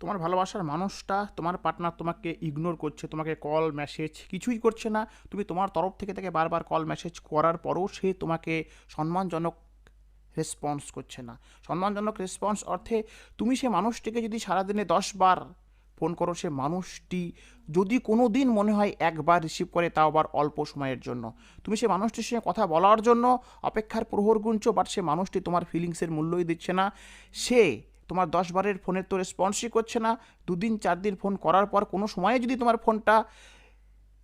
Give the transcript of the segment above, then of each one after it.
তোমার ভালোবাসার মানুষটা, তোমার পার্টনার তোমাকে ইগনোর করছে, তোমাকে কল মেসেজ কিছুই করছে না। তুমি তোমার তরফ থেকে তাকে বারবার কল মেসেজ করার পরও সে তোমাকে সম্মানজনক রেসপন্স করছে না। সম্মানজনক রেসপন্স অর্থে তুমি সে মানুষটিকে যদি সারাদিনে দশ বার ফোন করো, সে মানুষটি যদি কোনো দিন মনে হয় একবার রিসিভ করে, তাও আবার অল্প সময়ের জন্য। তুমি সে মানুষটির সঙ্গে কথা বলার জন্য অপেক্ষার প্রহর গুনছো বাট সে মানুষটি তোমার ফিলিংসের মূল্যই দিচ্ছে না। সে তোমার দশ বারের ফোনের তো রেসপন্সই করছে না, দুদিন চার দিন ফোন করার পর কোনো সময়ে যদি তোমার ফোনটা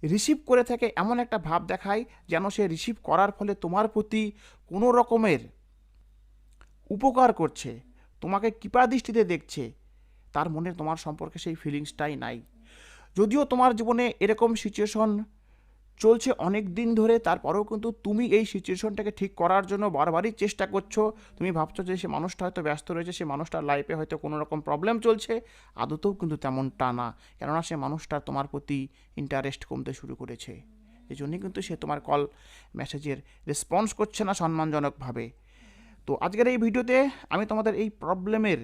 রিসিভ করে থাকে, এমন একটা ভাব দেখায় যেন সে রিসিভ করার ফলে তোমার প্রতি কোনো রকমের উপকার করছে, তোমাকে কৃপা দৃষ্টিতে দেখছে, তার মনে তোমার সম্পর্কে সেই ফিলিংসটাই নাই। যদিও তোমার জীবনে এরকম সিচুয়েশন চলছে অনেক দিন ধরে, তারপরেও কিন্তু তুমি এই সিচুয়েশনটাকে ঠিক করার জন্য বারবারই চেষ্টা করছ। তুমি ভাবছ যে সে মানুষটা হয়তো ব্যস্ত রয়েছে, সে মানুষটার লাইফে হয়তো কোনো রকম প্রবলেম চলছে। আদতেও কিন্তু তেমনটা না, কেননা সে মানুষটার তোমার প্রতি ইন্টারেস্ট কমতে শুরু করেছে। এই জন্যই কিন্তু সে তোমার কল মেসেজের রেসপন্স করছে না সম্মানজনকভাবে। তো আজকের এই ভিডিওতে আমি তোমাদের এই প্রবলেমের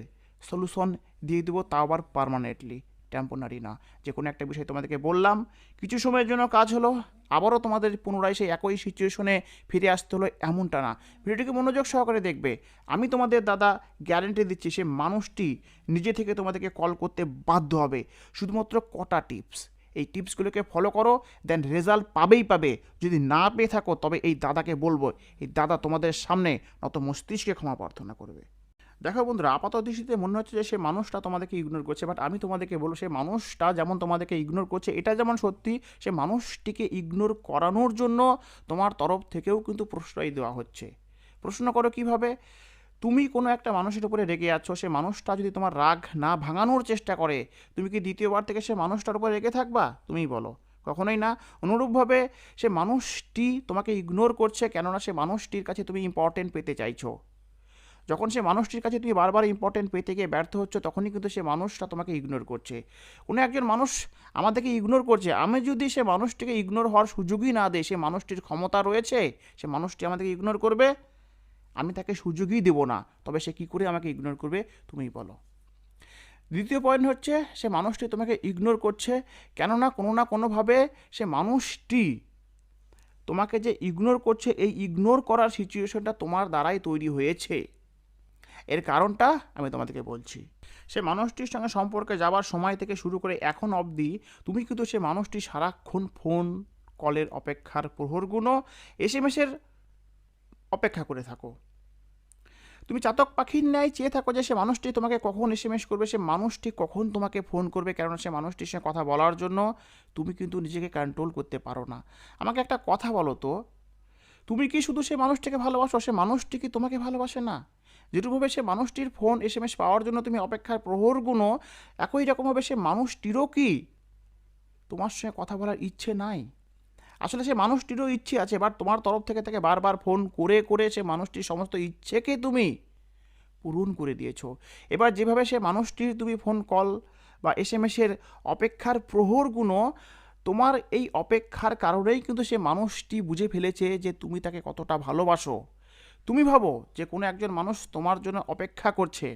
সলিউশন দিয়ে দেবো তাও আবার পারমানেন্টলি টেম্পোনারি না। যে কোনো একটা বিষয় তোমাদেরকে বললাম, কিছু সময়ের জন্য কাজ হলো আবারও তোমাদের পুনরায় সেই একই সিচুয়েশনে ফিরে আসতে হলো এমনটা না। ভিডিওটিকে মনোযোগ সহকারে দেখবে। আমি তোমাদের দাদা গ্যারেন্টি দিচ্ছি সে মানুষটি নিজে থেকে তোমাদেরকে কল করতে বাধ্য হবে। শুধুমাত্র কটা টিপস এই টিপসগুলোকে ফলো করো দেন রেজাল্ট পাবেই পাবে। যদি না পেয়ে থাকো, তবে এই দাদাকে বলব, এই দাদা তোমাদের সামনে নত মস্তিষ্কে ক্ষমা প্রার্থনা করবে। দেখো বন্ধুরা, আপাত দৃষ্টিতে মনে হচ্ছে যে সে মানুষটা তোমাদেরকে ইগনোর করছে বাট আমি তোমাদেরকে বলব সে মানুষটা যেমন তোমাদেরকে ইগনোর করছে, এটা যেমন সত্যি, সে মানুষটিকে ইগনোর করানোর জন্য তোমার তরফ থেকেও কিন্তু প্রশ্রয় দেওয়া হচ্ছে। প্রশ্ন করো কীভাবে? তুমি কোনো একটা মানুষের উপরে রেগে আছো, সে মানুষটা যদি তোমার রাগ না ভাঙানোর চেষ্টা করে, তুমি কি দ্বিতীয়বার থেকে সে মানুষটার উপরে রেগে থাকবা? তুমি বলো। কখনোই না। অনুরূপভাবে সে মানুষটি তোমাকে ইগনোর করছে, কেননা সে মানুষটির কাছে তুমি ইম্পর্টেন্ট পেতে চাইছো। যখন সে মানুষটির কাছে তুমি বারবার ইম্পর্টেন্ট পেতে গিয়ে ব্যর্থ হচ্ছে, তখনই কিন্তু সে মানুষটা তোমাকে ইগনোর করছে। কোনো একজন মানুষ আমাদেরকে ইগনোর করছে। আমি যদি সে মানুষটিকে ইগনোর হওয়ার সুযোগই না দেয় সে মানুষটির ক্ষমতা রয়েছে সে মানুষটি আমাদেরকে ইগনোর করবে, আমি তাকে সুযোগই দেব না। তবে সে কী করে আমাকে ইগনোর করবে তুমি বলো। দ্বিতীয় পয়েন্ট হচ্ছে, সে মানুষটি তোমাকে ইগনোর করছে, কেননা কোনো না কোনোভাবে সে মানুষটি তোমাকে যে ইগনোর করছে, এই ইগনোর করার সিচুয়েশনটা তোমার দ্বারাই তৈরি হয়েছে। এর কারণটা আমি তোমাদেরকে বলছি। সে মানুষটির সঙ্গে সম্পর্কে যাওয়ার সময় থেকে শুরু করে এখন অবধি তুমি কিন্তু সে মানুষটি সারাক্ষণ ফোন, কলের অপেক্ষার প্রহরগুলো এস এম এসের অপেক্ষা করে থাকো। তুমি চাতক পাখির ন্যায় চেয়ে থাকো যে সে মানুষটি তোমাকে কখন এস এম এস করবে, সে মানুষটি কখন তোমাকে ফোন করবে কারণ সে মানুষটির সঙ্গে কথা বলার জন্য তুমি কিন্তু নিজেকে কন্ট্রোল করতে পারো না। আমাকে একটা কথা বলো তো, তুমি কি শুধু সে মানুষটিকে ভালোবাসো, সে মানুষটি কি তোমাকে ভালোবাসে না? যেটুকুভাবে সে মানুষটির ফোন এস এম এস পাওয়ার জন্য তুমি অপেক্ষার প্রহর প্রহরগুলো একই রকমভাবে সে মানুষটিরও কি? তোমার সঙ্গে কথা বলার ইচ্ছে নাই। আসলে সে মানুষটিরও ইচ্ছে আছে বাট তোমার তরফ থেকে তাকে বারবার ফোন করে করে সে মানুষটির সমস্ত ইচ্ছেকে তুমি পূরণ করে দিয়েছ। এবার যেভাবে সে মানুষটির তুমি ফোন কল বা এস এম এসের অপেক্ষার প্রহরগুলো তোমার এই অপেক্ষার কারণেই কিন্তু সে মানুষটি বুঝে ফেলেছে যে তুমি তাকে কতটা ভালোবাসো। তুমি ভাবো যে কোনো একজন মানুষ তোমার জন্য অপেক্ষা করছে।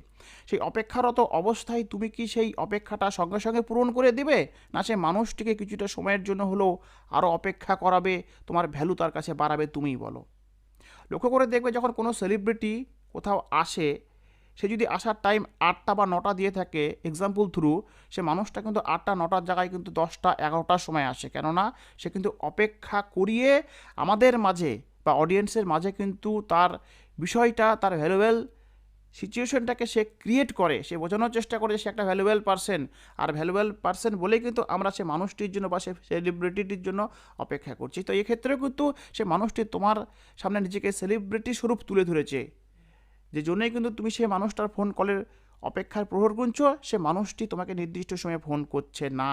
সেই অপেক্ষারত অবস্থায় তুমি কি সেই অপেক্ষাটা সঙ্গে সঙ্গে পূরণ করে দেবে? না সে মানুষটিকে কিছুটা সময়ের জন্য হলেও আরও অপেক্ষা করাবে, তোমার ভ্যালু তার কাছে বাড়াবে তুমিই বলো। লক্ষ্য করে দেখবে যখন কোনো সেলিব্রিটি কোথাও আসে, সে যদি আসার টাইম আটটা বা নটা দিয়ে থাকে এক্সাম্পল থ্রু সে মানুষটা কিন্তু আটটা, নটার জায়গায় কিন্তু দশটা, এগারোটার সময় আসে। কেননা সে কিন্তু অপেক্ষা করিয়ে আমাদের মাঝে বা অডিয়েন্সের মাঝে কিন্তু তার বিষয়টা, তার ভ্যালুয়েবল সিচুয়েশনটাকে সে ক্রিয়েট করে, সে বোঝানোর চেষ্টা করে যে সে একটা ভ্যালুয়েবল পার্সন আর ভ্যালুয়েবল পার্সন বলেই কিন্তু আমরা সে মানুষটির জন্য বা সে সেলিব্রিটিটির জন্য অপেক্ষা করছি। তো এক্ষেত্রেও কিন্তু সে মানুষটি তোমার সামনে নিজেকে সেলিব্রিটি স্বরূপ তুলে ধরেছে। যে জন্যই কিন্তু তুমি সেই মানুষটার ফোন কলের অপেক্ষার প্রহর গুনছ, সে মানুষটি তোমাকে নির্দিষ্ট সময়ে ফোন করছে না।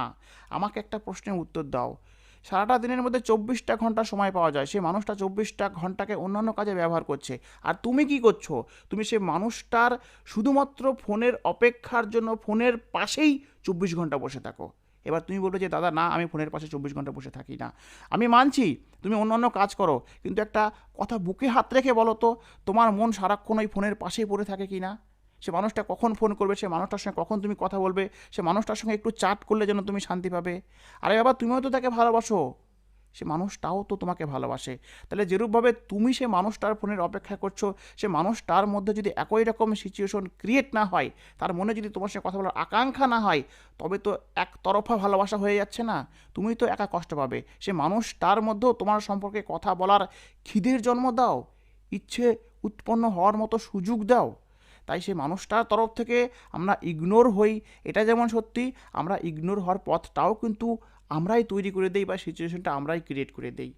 আমাকে একটা প্রশ্নের উত্তর দাও। সারাটা দিনের মধ্যে চব্বিশটা ঘণ্টা সময় পাওয়া যায়। সেই মানুষটা চব্বিশটা ঘন্টাকে অন্যান্য কাজে ব্যবহার করছে। আর তুমি কি করছ? তুমি সেই মানুষটার শুধুমাত্র ফোনের অপেক্ষার জন্য ফোনের পাশেই চব্বিশ ঘণ্টা বসে থাকো। এবার তুমি বলবে যে, দাদা, না, আমি ফোনের পাশে চব্বিশ ঘণ্টা বসে থাকি না। আমি মানছি, তুমি অন্যান্য কাজ করো, কিন্তু একটা কথা বুকে হাত রেখে বলো তো, তোমার মন সারাক্ষণ ওই ফোনের পাশেই পড়ে থাকে কি না? সে মানুষটা কখন ফোন করবে, সে মানুষটার সঙ্গে কখন তুমি কথা বলবে, সে মানুষটার সঙ্গে একটু চাট করলে যেন তুমি শান্তি পাবে। আরে বাবা, তুমিও তো তাকে ভালোবাসো। সে মানুষটাও তো তোমাকে ভালোবাসে। তাহলে যেরূপভাবে তুমি সে মানুষটার ফোনের অপেক্ষা করছ, সে মানুষটার মধ্যে যদি একই রকম সিচুয়েশন ক্রিয়েট না হয়, তার মনে যদি তোমার সঙ্গে কথা বলার আকাঙ্ক্ষা না হয়, তবে তো একতরফা ভালোবাসা হয়ে যাচ্ছে না। তুমি তো একা কষ্ট পাবে। সে মানুষটার মধ্যেও তোমার সম্পর্কে কথা বলার খিদের জন্ম দাও, ইচ্ছে উৎপন্ন হওয়ার মতো সুযোগ দাও। তাই সেই মানুষটার তরফ থেকে আমরা ইগনোর হই। এটা যেমন সত্যি, আমরা ইগনোর হওয়ার পথটাও কিন্তু আমরাই তৈরি করে দেই বা সিচুয়েশনটা আমরাই ক্রিয়েট করে দেই।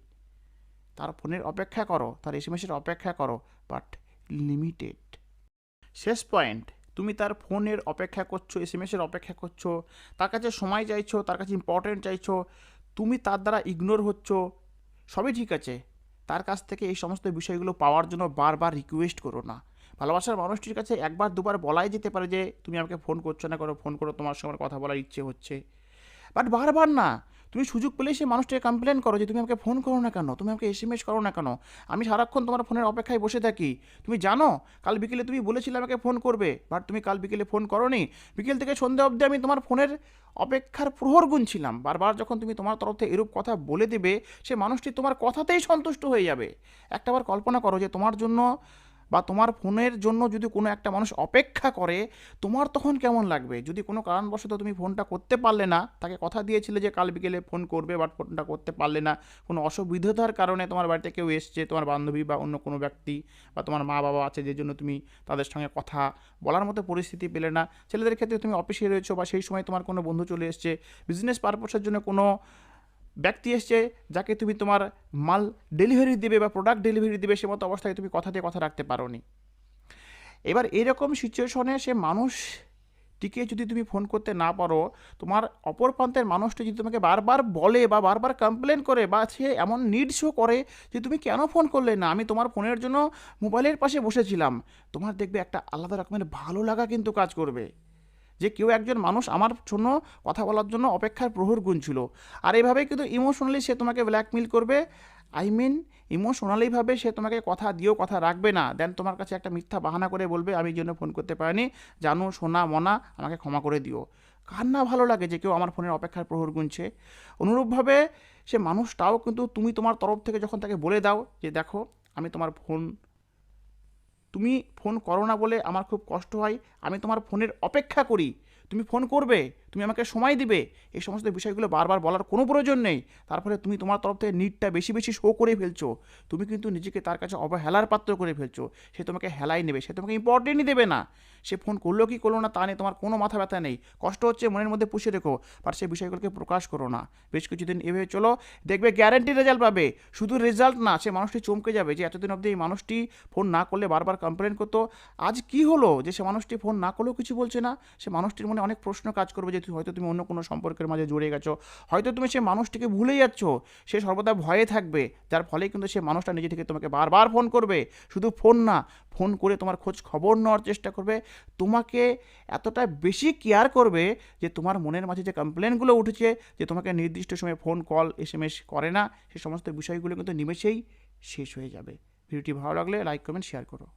তার ফোনের অপেক্ষা করো, তার এসএমএসের অপেক্ষা করো বাট লিমিটেড শেষ পয়েন্ট তুমি তার ফোনের অপেক্ষা করছ এসএমএসের অপেক্ষা করছ, তার কাছে সময় চাইছো, তার কাছে ইম্পর্টেন্ট চাইছো, তুমি তার দ্বারা ইগনোর হচ্ছ, সবই ঠিক আছে। তার কাছ থেকে এই সমস্ত বিষয়গুলো পাওয়ার জন্য বারবার রিকোয়েস্ট করো না। ভালোবাসার মানুষটির কাছে একবার দুবার বলাই যেতে পারে যে, তুমি আমাকে ফোন করছ না করো ফোন করো, তোমার সঙ্গে কথা বলার ইচ্ছে হচ্ছে। বাট বারবার না। তুমি সুযোগ পেলেই সে মানুষটাকে কমপ্লেন করো যে, তুমি আমাকে ফোন করো না কেন? তুমি আমাকে এসএমএস করো না কেন? আমি সারাক্ষণ তোমার ফোনের অপেক্ষায় বসে থাকি। তুমি জানো, কাল বিকেলে তুমি বলেছিলে আমাকে ফোন করবে বাট তুমি কাল বিকেলে ফোন করোনি। বিকেল থেকে সন্ধ্যা অবধি আমি তোমার ফোনের অপেক্ষার প্রহর গুনছিলাম। বারবার যখন তুমি তোমার তরফ থেকে এরূপ কথা বলে দেবে, সে মানুষটি তোমার কথাতেই সন্তুষ্ট হয়ে যাবে। একটাবার কল্পনা করো যে, তোমার জন্য বা তোমার ফোনের জন্য যদি কোনো একটা মানুষ অপেক্ষা করে, তোমার তখন কেমন লাগবে? যদি কোনো কারণবশত তুমি ফোনটা করতে পারলে না, তাকে কথা দিয়েছিলে যে কাল বিকেলে ফোন করবে বাট ফোনটা করতে পারলে না, কোনো অসুবিধার কারণে তোমার বাড়িতে কেউ এসছে, তোমার বান্ধবী বা অন্য কোনো ব্যক্তি বা তোমার মা বাবা আছে যে জন্য তুমি তাদের সঙ্গে কথা বলার মতো পরিস্থিতি পেলে না, ছেলেদের ক্ষেত্রে তুমি অফিসে রয়েছো বা সেই সময় তোমার কোনো বন্ধু চলে এসছে বিজনেস পারপসের জন্য কোনো ব্যক্তি এসছে যাকে তুমি তোমার মাল ডেলিভারি দেবে বা প্রোডাক্ট ডেলিভারি দেবে, সে মতো অবস্থায় তুমি কথা দিয়ে কথা রাখতে পারো নি এবার এরকম সিচুয়েশনে সে মানুষটিকে যদি তুমি ফোন করতে না পারো, তোমার অপর প্রান্তের মানুষটি যদি তোমাকে বারবার বলে বা বারবার কমপ্লেন করে বা সে এমন নিড শো করে যে তুমি কেন ফোন করলে না, আমি তোমার ফোনের জন্য মোবাইলের পাশে বসেছিলাম, তোমার দেখবে একটা আলাদা রকমের ভালো লাগা কিন্তু কাজ করবে। যে কেউ একজন মানুষ আমার জন্য কথা বলার জন্য অপেক্ষার প্রহর গুনছিল। আর এভাবে কিন্তু ইমোশনালি সে তোমাকে ব্ল্যাকমেল করবে। আই মিন ইমোশনালিভাবে সে তোমাকে কথা দিয়েও কথা রাখবে না। দেন তোমার কাছে একটা মিথ্যা বাহানা করে বলবে, আমি জন্য ফোন করতে পারিনি। জানো, সোনা, মনা, আমাকে ক্ষমা করে দিও। কার না ভালো লাগে যে কেউ আমার ফোনের অপেক্ষার প্রহর গুনছে। অনুরূপভাবে সে মানুষটাও কিন্তু তুমি তোমার তরফ থেকে যখন তাকে বলে দাও যে, দেখো, আমি তোমার ফোন তুমি ফোন করো না বলে আমার খুব কষ্ট হয়, আমি তোমার ফোনের অপেক্ষা করি। তুমি ফোন করবে? তুমি আমাকে সময় দিবে। এই সমস্ত বিষয়গুলো বারবার বলার কোনো প্রয়োজন নেই। তারপরে তুমি তোমার তরফ থেকে নিডটা বেশি বেশি শো করে ফেলছো। তুমি কিন্তু নিজেকে তার কাছে অবহেলার পাত্র করে ফেলছো। সে তোমাকে হেলাই নেবে, সে তোমাকে ইম্পর্টেন্টই দেবে না। সে ফোন করল কি করল না তা নিয়ে তোমার কোনো মাথা ব্যথা নেই। কষ্ট হচ্ছে, মনের মধ্যে পুষে রেখো বাট সেই বিষয়গুলোকে প্রকাশ করো না। বেশ কিছুদিন এভাবে চলো, দেখবে গ্যারেন্টি রেজাল্ট পাবে। শুধু রেজাল্ট না, সে মানুষটি চমকে যাবে যে এতদিন অবধি এই মানুষটি ফোন না করলে বারবার কমপ্লেন করতো। আজ কি হলো যে সে মানুষটি ফোন না করলেও কিছু বলছে না? সে মানুষটির মনে অনেক প্রশ্ন কাজ করবে যে তুই হয়তো তুমি অন্য কোনো সম্পর্কের মাঝে জড়িয়ে গেছো, হয়তো তুমি সে মানুষটিকে ভুলে যাচ্ছ, সে সর্বদা ভয়ে থাকবে, যার ফলে কিন্তু সে মানুষটা নিজে থেকে তোমাকে বারবার ফোন করবে। শুধু ফোন না ফোন করে তোমার খোঁজ খবর নেওয়ার চেষ্টা করবে, তোমাকে এতটা বেশি কেয়ার করবে যে তোমার মনের মাঝে যে কমপ্লেনগুলো উঠেছে, যে তোমাকে নির্দিষ্ট সময়ে phone call S M S করে না, সে সমস্ত বিষয়গুলো কিন্তু নিমেষেই শেষ হয়ে যাবে। ভিডিওটি ভালো লাগলে লাইক কমেন্ট শেয়ার করো।